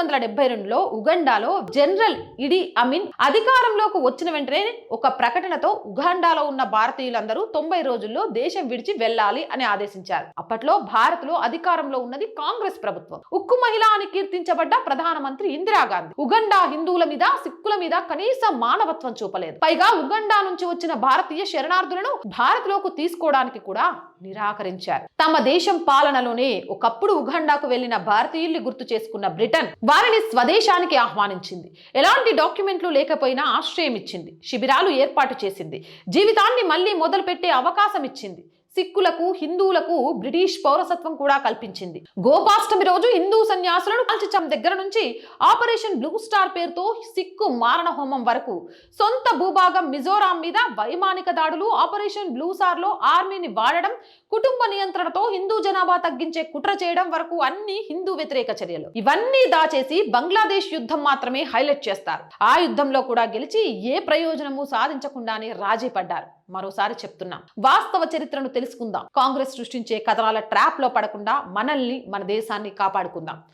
వందల డెబ్బై రెండులో ఉగండాలో జనరల్ ఇడి అమిన్ అధికారంలోకి వచ్చిన వెంటనే ఒక ప్రకటనతో ఉగాండాలో ఉన్న భారతీయులందరూ తొంభై రోజుల్లో దేశం విడిచి వెళ్ళాలి అని ఆదేశించారు. అప్పట్లో భారత్లో అధికారంలో ఉన్నది కాంగ్రెస్ ప్రభుత్వం. ఉక్కు మహిళ అని కీర్తించబడ్డ ప్రధానమంత్రి ఇందిరాగాంధీ. ఉగండా హిందువుల మీద సిక్కుల మీద కనీస మానవత్వం చూపలేదు. పైగా ఉగండా నుంచి వచ్చిన భారతీయ శరణార్థులను భారత్లోకి తీసుకోవడానికి కూడా నిరాకరించారు. తమ దేశం పాలనలోనే ఒకప్పుడు ఉగండాకు వెళ్ళిన భారతీయుల్ని గుర్తు చేసుకున్న బ్రిటన్ వారిని స్వదేశానికి ఆహ్వానించింది. ఎలాంటి డాక్యుమెంట్లు లేకపోయినా ఆశ్రయం ఇచ్చింది శిబిరాలు ఏర్పాటు చేసింది. జీవితాన్ని మళ్ళీ మొదలుపెట్టే అవకాశం ఇచ్చింది సిక్కులకు హిందువులకు బ్రిటిష్ పౌరసత్వం కూడా కల్పించింది. గోపాష్టమి రోజు హిందూ సన్యాసులను కాల్చిచం దగ్గర నుంచి ఆపరేషన్ బ్లూ స్టార్ పేరుతో సిక్కు మారణ హోమం వరకు. సొంత భూభాగం మిజోరాం మీద వైమానిక దాడులు ఆపరేషన్ బ్లూ స్టార్లో ఆర్మీని వాడడం కుటుంబ నియంత్రణతో హిందూ జనాభా తగ్గించే కుట్ర చేయడం వరకు అన్ని హిందూ వ్యతిరేక చర్యలు. ఇవన్నీ దాచేసి బంగ్లాదేశ్ యుద్ధం మాత్రమే హైలైట్ చేస్తారు. ఆ యుద్ధంలో కూడా గెలిచి ఏ ప్రయోజనము సాధించకుండానే రాజీ పడ్డారు. మరోసారి చెప్తున్నాం. వాస్తవ చరిత్రను తెలుసుకుందాం. కాంగ్రెస్ సృష్టించే కథనాల ట్రాప్లో పడకుండా మనల్ని మన దేశాన్ని కాపాడుకుందాం.